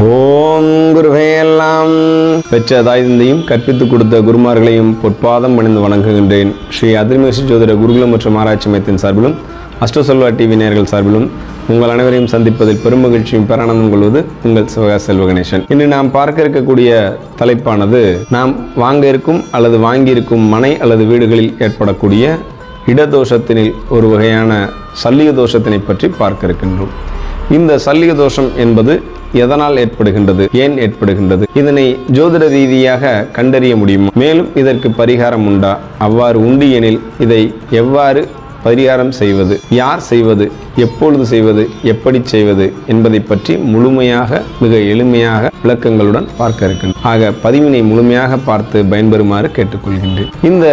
ஓம் குருவையெல்லாம் பெற்ற தாய் தந்தையும் கற்பித்துக் கொடுத்த குருமார்களையும் பொற்பாதம் பணிந்து வணங்குகின்றேன். ஸ்ரீ அதிர்மேசி ஜோதிட குருகுலம் மற்றும் ஆராய்ச்சி மையத்தின் சார்பிலும் அஷ்டசொல்வா டிவி நேர்கள் சார்பிலும் உங்கள் அனைவரையும் சந்திப்பதில் பெரும் மகிழ்ச்சியும் பேரானந்தம் கொள்வது உங்கள் சிவகா செல்வ கணேசன் இன்று நாம் பார்க்க இருக்கக்கூடிய தலைப்பானது நாம் வாங்க இருக்கும் அல்லது வாங்கியிருக்கும் மனை அல்லது வீடுகளில் ஏற்படக்கூடிய இடதோஷத்தினில் ஒரு வகையான சல்லிய தோஷத்தினை பற்றி பார்க்க இருக்கின்றோம். இந்த சல்லிய தோஷம் என்பது எதனால் ஏற்படுகின்றது? ஏன் ஏற்படுகின்றது? இதனை ஜோதிட ரீதியாக கண்டறிய முடியுமா? மேலும் இதற்கு பரிகாரம் உண்டா? அவ்வாறு உண்டு எனில் இதை எவ்வாறு பரிகாரம் செய்வது? யார் செய்வது? எப்பொழுது செய்வது எப்படி செய்வது என்பதை பற்றி முழுமையாக மிக எளிமையாக விளக்கங்களுடன் பார்க்க இருக்கின்றோம் ஆக பதிவினை முழுமையாக பார்த்து பயன்பெறுமாறு கேட்டுக்கொள்கின்றேன். இந்த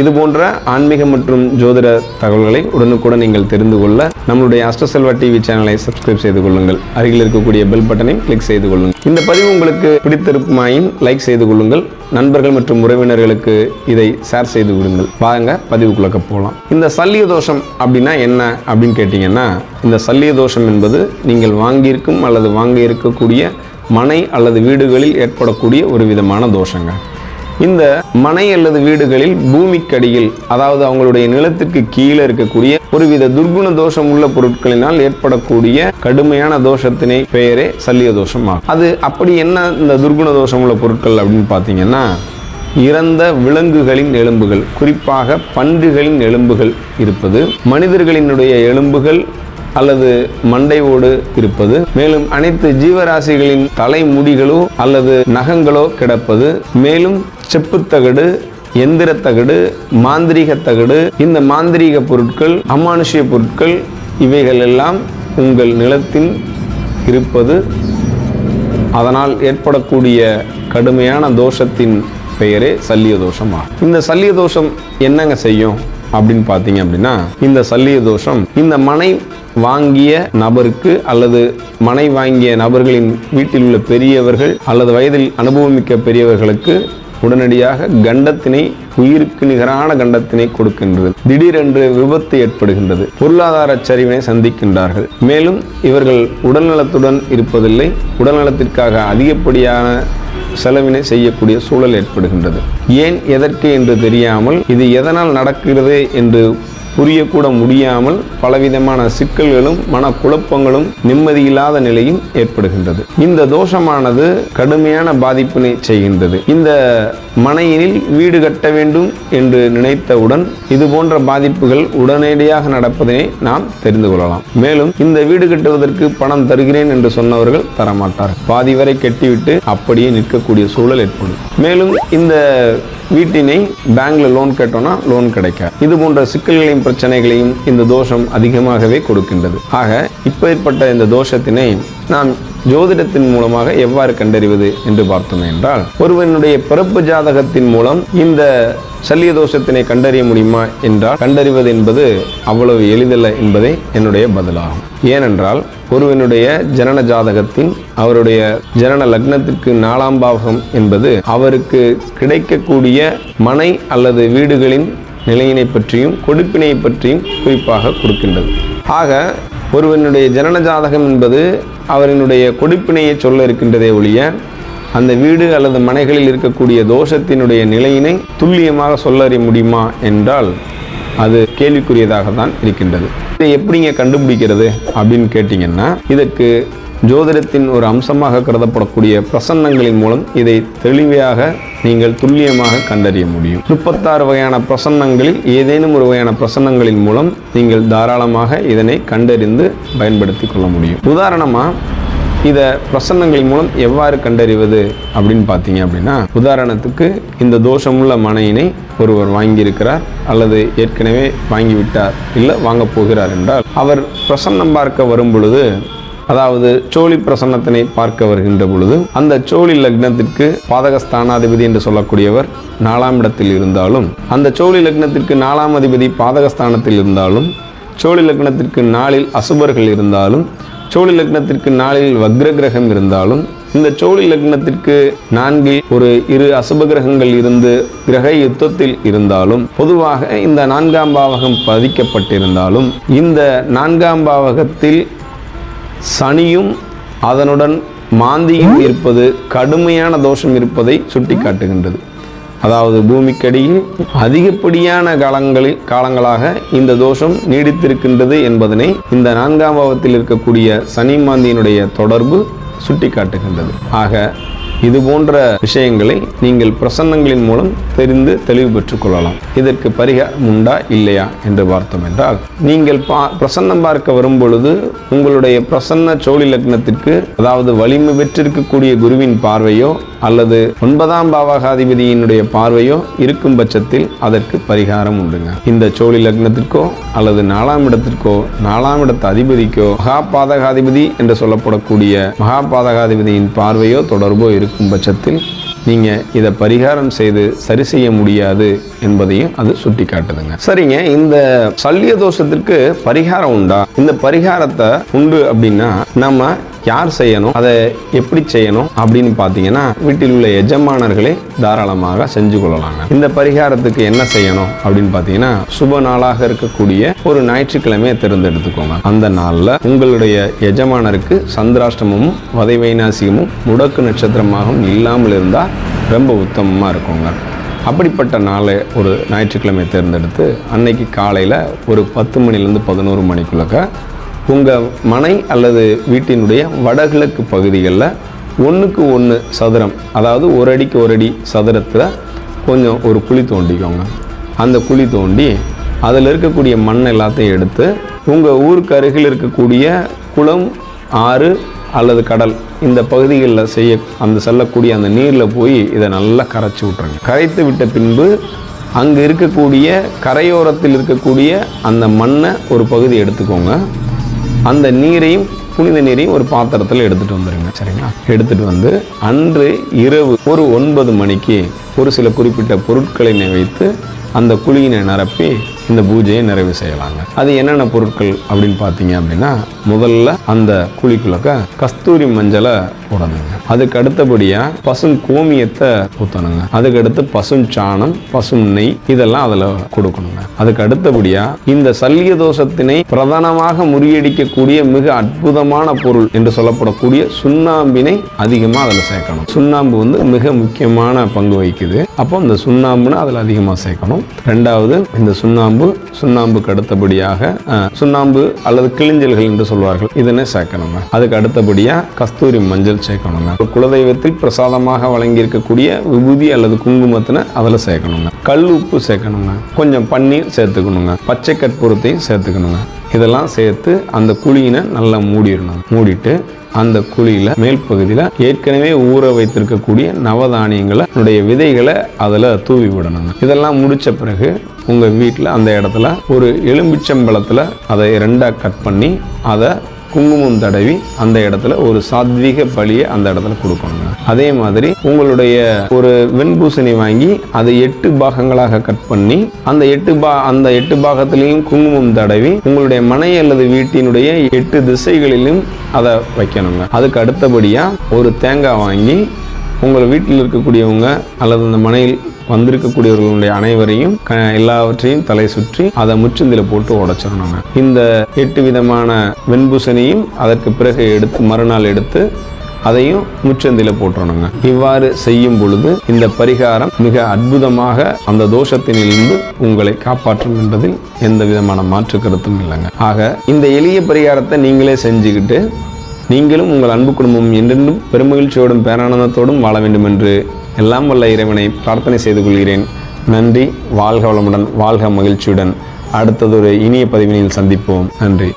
இது போன்ற ஆன்மீக மற்றும் ஜோதிட தகவல்களை உடனுக்குடன் நீங்கள் தெரிந்து கொள்ள நம்மளுடைய அஷ்டசெல்வா டிவி சேனலை சப்ஸ்கிரைப் செய்து கொள்ளுங்கள். அருகில் இருக்கக்கூடிய பெல் பட்டனை கிளிக் செய்து கொள்ளுங்கள். இந்த பதிவு உங்களுக்கு பிடித்திருக்குமாயின் லைக் செய்து கொள்ளுங்கள். நண்பர்கள் மற்றும் உறவினர்களுக்கு இதை ஷேர் செய்து விடுங்கள். வாங்க பதிவுக்குள்ளக்க போகலாம். இந்த சல்லிய தோஷம் அப்படின்னா என்ன அப்படின்னு கேட்டிங்கன்னா இந்த சல்லிய தோஷம் என்பது நீங்கள் வாங்கியிருக்கும் அல்லது வாங்க இருக்கக்கூடிய மனை அல்லது வீடுகளில் ஏற்படக்கூடிய ஒரு விதமான தோஷங்க. இந்த மனை அல்லது வீடுகளில் பூமிக்கடியில் அதாவது அவங்களுடைய நிலத்துக்கு கீழே இருக்கக்கூடிய ஒருவித துர்குண தோஷம் உள்ள பொருட்களினால் ஏற்படக்கூடிய கடுமையான தோஷத்தினை பெயரே சல்லிய தோஷம் ஆகும். அது அப்படி என்ன இந்த துர்குண தோஷம் உள்ள பொருட்கள் அப்படின்னு பார்த்தீங்கன்னா இறந்த விலங்குகளின் எலும்புகள் குறிப்பாக பன்றிகளின் எலும்புகள் இருப்பது மனிதர்களினுடைய எலும்புகள் அல்லது மண்டையோடு இருப்பது மேலும் அனைத்து ஜீவராசிகளின் தலைமுடிகளோ அல்லது நகங்களோ கிடப்பது மேலும் செப்புத்தகடு எந்திரத்தகடு மாந்திரீக தகடு இந்த மாந்திரீக பொருட்கள் அமானுஷ்ய பொருட்கள் இவைகள் எல்லாம் உங்கள் நிலத்தில் இருப்பது. அதனால் ஏற்படக்கூடிய கடுமையான தோஷத்தின் பெயரே சல்லிய தோஷம் ஆகும். இந்த சல்லிய தோஷம் என்னங்க செய்யும் அப்படின்னு பார்த்தீங்க அப்படின்னா இந்த சல்லிய தோஷம் இந்த மனை வாங்கிய நபருக்கு அல்லது மனை வாங்கிய நபர்களின் வீட்டில் உள்ள பெரியவர்கள் அல்லது வயதில் அனுபவமிக்க பெரியவர்களுக்கு உடனடியாக கண்டத்தினை உயிருக்கு நிகரான கண்டத்தினை கொடுக்கின்றது. திடீரென்று விபத்து ஏற்படுகின்றது. பொருளாதார சரிவினை சந்திக்கின்றார்கள். மேலும் இவர்கள் உடல்நலத்துடன் இருப்பதில்லை. உடல்நலத்திற்காக அதிகப்படியான செலவினை செய்யக்கூடிய சூழல் ஏற்படுகின்றது. ஏன் எதற்கு என்று தெரியாமல் இது எதனால் நடக்கிறது என்று புரியக்கூட முடியாமல் பலவிதமான சிக்கல்களும் மனக்குழப்பங்களும் நிம்மதியில்லாத நிலையும் ஏற்படுகின்றது. இந்த தோஷமானது கடுமையான பாதிப்பினை செய்கின்றது. இந்த மனையினில் வீடு கட்ட வேண்டும் என்று நினைத்தவுடன் இது போன்ற பாதிப்புகள் உடனடியாக நடப்பதனை நாம் தெரிந்து கொள்ளலாம். மேலும் இந்த வீடு கட்டுவதற்கு பணம் தருகிறேன் என்று சொன்னவர்கள் தரமாட்டார் பாதி வரை கட்டிவிட்டு அப்படியே நிற்கக்கூடிய சூழல் ஏற்படும். மேலும் இந்த வீட்டினை பேங்க்ல லோன் கேட்டோம்னா லோன் கிடைக்காது. இது போன்ற சிக்கல்களையும் பிரச்சனைகளையும் இந்த தோஷம் அதிகமாகவே கொடுக்கின்றது. ஆக இப்பேற்பட்ட இந்த தோஷத்தினை நாம் ஜோதிடத்தின் மூலமாக எவ்வாறு கண்டறிவது என்று பார்த்தோம் என்றால் ஒருவனுடைய பிறப்பு ஜாதகத்தின் மூலம் இந்த சல்லிய தோஷத்தினை கண்டறிய முடியுமா என்றால் கண்டறிவது என்பது அவ்வளவு எளிதல்ல என்பதே என்னுடைய பதிலாகும். ஏனென்றால் ஒருவனுடைய ஜனன ஜாதகத்தின் அவருடைய ஜனன லக்னத்திற்கு நாலாம் பாவகம் என்பது அவருக்கு கிடைக்கக்கூடிய மனை அல்லது வீடுகளின் நிலையினை பற்றியும் கொடுப்பினை பற்றியும் குறிப்பாக கொடுக்கின்றது. ஆக ஒருவனுடைய ஜனன ஜாதகம் என்பது அவரினுடைய கொடுப்பினையை சொல்ல இருக்கின்றதே ஒழிய அந்த வீடு அல்லது மனைகளில் இருக்கக்கூடிய தோஷத்தினுடைய நிலையினை துல்லியமாக சொல்லறிய முடியுமா என்றால் அது கேள்விக்குரியதாக தான் இருக்கின்றது. இதை எப்படிங்க கண்டுபிடிக்கிறது அப்படின்னு கேட்டிங்கன்னா இதற்கு ஜோதிடத்தின் ஒரு அம்சமாக கருதப்படக்கூடிய பிரசன்னங்களின் மூலம் இதை தெளிவாக நீங்கள் துல்லியமாக கண்டறிய முடியும். முப்பத்தாறு வகையான பிரசன்னங்களில் ஏதேனும் ஒரு வகையான பிரசன்னங்களின் மூலம் நீங்கள் தாராளமாக இதனை கண்டறிந்து பயன்படுத்தி கொள்ள முடியும். உதாரணமாக இதை பிரசன்னங்களின் மூலம் எவ்வாறு கண்டறிவது அப்படின்னு பார்த்தீங்க அப்படின்னா உதாரணத்துக்கு இந்த தோஷமுள்ள மனையினை ஒருவர் வாங்கியிருக்கிறார் அல்லது ஏற்கனவே வாங்கிவிட்டார் இல்லை வாங்கப் போகிறார் என்றால் அவர் பிரசன்னம் பார்க்க வரும் பொழுது அதாவது சோழி பிரசன்னத்தினை பார்க்க வருகின்ற பொழுது அந்த சோழி லக்னத்திற்கு பாதகஸ்தானாதிபதி என்று சொல்லக்கூடியவர் நாலாம் இடத்தில் இருந்தாலும் அந்த சோழி லக்னத்திற்கு நாலாம் அதிபதி பாதகஸ்தானத்தில் இருந்தாலும் சோழி லக்னத்திற்கு நாளில் அசுபர்கள் இருந்தாலும் சோழி லக்னத்திற்கு நாளில் வக்ர கிரகம் இருந்தாலும் இந்த சோழி லக்னத்திற்கு நான்கில் ஒரு இரு அசுப கிரகங்கள் இருந்து கிரக யுத்தத்தில் இருந்தாலும் பொதுவாக இந்த நான்காம் பாவகம் பதிக்கப்பட்டிருந்தாலும் இந்த நான்காம் பாவகத்தில் சனியும் அதனுடன் மாந்தியும் இருப்பது கடுமையான தோஷம் இருப்பதை சுட்டிக்காட்டுகின்றது. அதாவது பூமிக்கடியில் அதிகப்படியான காலங்களில் காலங்களாக இந்த தோஷம் நீடித்திருக்கின்றது என்பதனை இந்த நான்காம் பாவத்தில் இருக்கக்கூடிய சனி மாந்தியினுடைய தொடர்பு சுட்டிக்காட்டுகின்றது. ஆக இது போன்ற விஷயங்களை நீங்கள் பிரசன்னங்களின் மூலம் தெரிந்து தெளிவு பெற்றுக் கொள்ளலாம். இதற்கு பரிகாரம் உண்டா இல்லையா என்று பார்த்தோம் என்றால் நீங்கள் பா பிரசன்னம் பார்க்க வரும் பொழுது உங்களுடைய பிரசன்ன சோழி லக்னத்திற்கு அதாவது வலிமை பெற்றிருக்கக்கூடிய குருவின் பார்வையோ அல்லது ஒன்பதாம் பாவகாதிபதியினுடைய பார்வையோ இருக்கும் பட்சத்தில் அதற்கு பரிகாரம் உண்டுங்க. இந்த சோழி லக்னத்திற்கோ அல்லது நாலாம் இடத்திற்கோ நாலாம் இடத்து அதிபதிக்கோ மகாபாதகாதிபதி என்று சொல்லப்படக்கூடிய மகாபாதகாதிபதியின் பார்வையோ தொடர்போ இருக்கும் பட்சத்தில் நீங்கள் இதை பரிகாரம் செய்து சரி செய்ய முடியாது என்பதையும் அது சுட்டி காட்டுதுங்க சரிங்க இந்த சல்லிய தோஷத்திற்கு பரிகாரம் உண்டா? இந்த பரிகாரத்தை உண்டு அப்படின்னா நம்ம யார் செய்யணும் அதை எப்படி செய்யணும் அப்படின்னு பார்த்தீங்கன்னா வீட்டில் உள்ள எஜமானர்களே தாராளமாக செஞ்சு கொள்ளலாங்க. இந்த பரிகாரத்துக்கு என்ன செய்யணும் அப்படின்னு பார்த்தீங்கன்னா சுப நாளாக இருக்கக்கூடிய ஒரு ஞாயிற்றுக்கிழமையை தேர்ந்தெடுத்துக்கோங்க. அந்த நாளில் உங்களுடைய எஜமானருக்கு சந்திராஷ்டமமும் வதை வைநாசிகமும் முடக்கு நட்சத்திரமாகவும் இல்லாமல் இருந்தால் ரொம்ப உத்தமமாக இருக்குங்க. அப்படிப்பட்ட நாளை ஒரு ஞாயிற்றுக்கிழமை தேர்ந்தெடுத்து அன்னைக்கு காலையில் ஒரு பத்து மணிலேருந்து பதினோரு மணிக்குள்ளக்க உங்கள் மனை அல்லது வீட்டினுடைய வடகிழக்கு பகுதிகளில் ஒன்றுக்கு ஒன்று சதுரம் அதாவது ஒரு அடிக்கு ஒரு அடி சதுரத்தில் கொஞ்சம் ஒரு குழி தோண்டிக்கோங்க. அந்த குழி தோண்டி அதில் இருக்கக்கூடிய மண் எல்லாத்தையும் எடுத்து உங்கள் ஊருக்கு அருகில் இருக்கக்கூடிய குளம் ஆறு அல்லது கடல் இந்த பகுதிகளில் செய்ய அந்த செல்லக்கூடிய அந்த நீரில் போய் இதை நல்லா கரைச்சி விட்ருங்க. கரைத்து விட்ட பின்பு அங்கே இருக்கக்கூடிய கரையோரத்தில் இருக்கக்கூடிய அந்த மண்ணை ஒரு பகுதி எடுத்துக்கோங்க. அந்த நீரையும் புனித நீரையும் ஒரு பாத்திரத்தில் எடுத்துகிட்டு வந்துடுங்க சரிங்களா? எடுத்துகிட்டு வந்து அன்று இரவு ஒரு ஒன்பது மணிக்கு ஒரு சில குறிப்பிட்ட பொருட்களை வைத்து அந்த குழியினை நிரப்பி இந்த பூஜையை நிறைவு செய்யலாங்க. அது என்னென்ன பொருட்கள் அப்படின்னு பார்த்தீங்க அப்படின்னா முதல்ல அந்த குழிக்குள்ளக்க கஸ்தூரி மஞ்சளை போடணுங்க. அதுக்கு அடுத்தபடியாக பசும் கோமியத்தை ஊற்றணுங்க அதுக்கடுத்து பசும் சாணம் பசும் நெய் இதெல்லாம் அதில் கொடுக்கணுங்க. அதுக்கு அடுத்தபடியாக இந்த சல்லிய தோஷத்தினை பிரதானமாக முறியடிக்கக்கூடிய மிக அற்புதமான பொருள் என்று சொல்லப்படக்கூடிய சுண்ணாம்பினை அதிகமாக அதில் சேர்க்கணும். சுண்ணாம்பு வந்து மிக முக்கியமான பங்கு வகிக்குது. அப்போ இந்த சுண்ணாம்புன்னு அதில் அதிகமாக சேர்க்கணும். ரெண்டாவது இந்த சுண்ணாம்பு சுண்ணாம்புக்கு அடுத்தபடியாக சுண்ணாம்பு அல்லது கிளிஞ்சல்கள் என்று சொல்வார்கள். இதனை சேர்க்கணுங்க அதுக்கு அடுத்தபடியாக கஸ்தூரி மஞ்சள் சேர்க்கணுங்க ஒரு குலதெய்வத்தில் பிரசாதமாக வழங்கி இருக்கக்கூடிய விபூதி அல்லது குங்குமத்தினை அதில் சேர்க்கணுங்க கல் உப்பு சேர்க்கணுங்க கொஞ்சம் பன்னீர் சேர்த்துக்கணுங்க பச்சை கற்பூரத்தையும் சேர்த்துக்கணுங்க இதெல்லாம் சேர்த்து அந்த குழியினை நல்லா மூடிடணும். மூடிட்டு அந்த குழியில் மேல் பகுதியில் ஏற்கனவே ஊற வைத்திருக்கக்கூடிய நவதானியங்களை விதைகளை அதில் தூவி விடணுங்க இதெல்லாம் முடித்த பிறகு உங்கள் வீட்டில் அந்த இடத்துல ஒரு எலும்பிச்சம்பழத்தில் அதை ரெண்டாக கட் பண்ணி அதை குங்குமம் தடவி அந்த இடத்துல ஒரு சாத்வீக பலியை அந்த இடத்துல கொடுக்கணுங்க அதே மாதிரி உங்களுடைய ஒரு வெண்பூசணி வாங்கி அதை எட்டு பாகங்களாக கட் பண்ணி அந்த எட்டு பா அந்த எட்டு பாகத்திலையும் குங்குமம் தடவி உங்களுடைய மனை அல்லது வீட்டினுடைய எட்டு திசைகளிலும் அதை வைக்கணுங்க. அதுக்கு அடுத்தபடியாக ஒரு தேங்காய் வாங்கி உங்கள் வீட்டில் இருக்கக்கூடியவங்க அல்லது அந்த மனையில் வந்திருக்கக்கூடியவர்களுடைய அனைவரையும் க எல்லாவற்றையும் தலை சுற்றி அதை முச்சந்தில போட்டு உடைச்சிடணுங்க இந்த எட்டு விதமான வெண்பூசணியும் அதற்கு பிறகு எடுத்து மறுநாள் எடுத்து அதையும் முச்சந்தில போட்டுறணுங்க. இவ்வாறு செய்யும் பொழுது இந்த பரிகாரம் மிக அற்புதமாக அந்த தோஷத்தினிலிருந்து உங்களை காப்பாற்றும் என்பதில் எந்த விதமான மாற்று கருத்தும் இல்லைங்க. ஆக இந்த எளிய பரிகாரத்தை நீங்களே செஞ்சுக்கிட்டு நீங்களும் உங்கள் அன்பு குடும்பம் என்றென்றும் பெருமகிழ்ச்சியோடும் பேரானந்தத்தோடும் வாழ வேண்டும் என்று எல்லாம் வல்ல இறைவனை பிரார்த்தனை செய்து கொள்கிறேன். நன்றி. வாழ்க வளமுடன் வாழ்க மகிழ்ச்சியுடன். அடுத்ததொரு இனிய பதிவினில் சந்திப்போம். நன்றி.